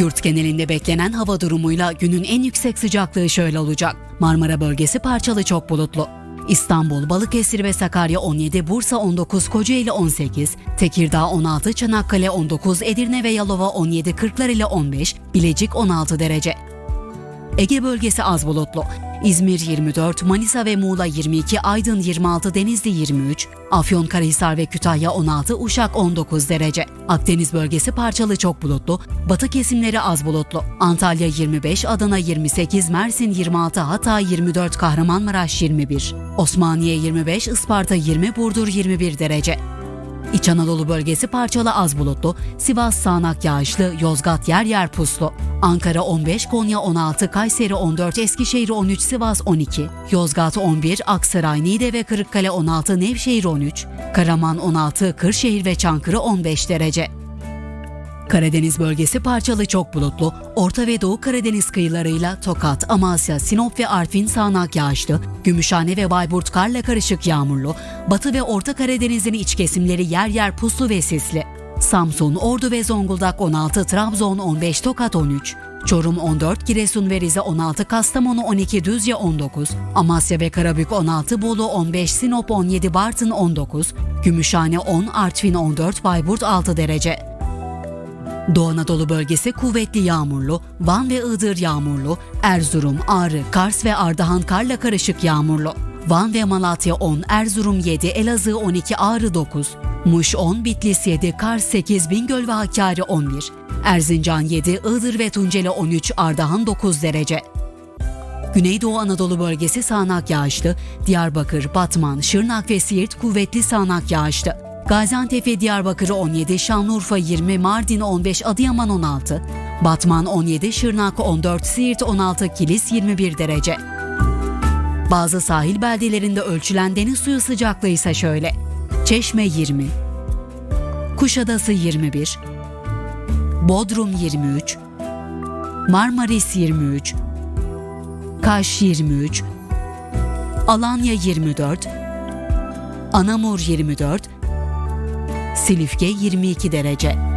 Yurt genelinde beklenen hava durumuyla günün en yüksek sıcaklığı şöyle olacak. Marmara bölgesi parçalı çok bulutlu. İstanbul, Balıkesir ve Sakarya 17, Bursa 19, Kocaeli 18, Tekirdağ 16, Çanakkale 19, Edirne ve Yalova 17, Kırklareli 15, Bilecik 16 derece. Ege bölgesi az bulutlu. İzmir 24, Manisa ve Muğla 22, Aydın 26, Denizli 23, Afyonkarahisar ve Kütahya 16, Uşak 19 derece. Akdeniz bölgesi parçalı çok bulutlu, batı kesimleri az bulutlu. Antalya 25, Adana 28, Mersin 26, Hatay 24, Kahramanmaraş 21, Osmaniye 25, Isparta 20, Burdur 21 derece. İç Anadolu bölgesi parçalı az bulutlu, Sivas sağanak yağışlı, Yozgat yer yer puslu. Ankara 15, Konya 16, Kayseri 14, Eskişehir 13, Sivas 12, Yozgat 11, Aksaray, Niğde ve Kırıkkale 16, Nevşehir 13, Karaman 16, Kırşehir ve Çankırı 15 derece. Karadeniz bölgesi parçalı çok bulutlu, Orta ve Doğu Karadeniz kıyılarıyla Tokat, Amasya, Sinop ve Artvin sağanak yağışlı, Gümüşhane ve Bayburt karla karışık yağmurlu, Batı ve Orta Karadeniz'in iç kesimleri yer yer puslu ve sisli. Samsun, Ordu ve Zonguldak 16, Trabzon 15, Tokat 13, Çorum 14, Giresun ve Rize 16, Kastamonu 12, Düzce 19, Amasya ve Karabük 16, Bolu 15, Sinop 17, Bartın 19, Gümüşhane 10, Artvin 14, Bayburt 6 derece. Doğu Anadolu bölgesi kuvvetli yağmurlu, Van ve Iğdır yağmurlu, Erzurum, Ağrı, Kars ve Ardahan karla karışık yağmurlu. Van ve Malatya 10, Erzurum 7, Elazığ 12, Ağrı 9, Muş 10, Bitlis 7, Kars 8, Bingöl ve Hakkari 11, Erzincan 7, Iğdır ve Tunceli 13, Ardahan 9 derece. Güneydoğu Anadolu bölgesi sağanak yağışlı, Diyarbakır, Batman, Şırnak ve Siirt kuvvetli sağanak yağışlı. Gaziantep ve Diyarbakır 17, Şanlıurfa 20, Mardin 15, Adıyaman 16, Batman 17, Şırnak 14, Siirt 16, Kilis 21 derece. Bazı sahil beldelerinde ölçülen deniz suyu sıcaklığı ise şöyle. Çeşme 20, Kuşadası 21, Bodrum 23, Marmaris 23, Kaş 23, Alanya 24, Anamur 24, Silifke 22 derece.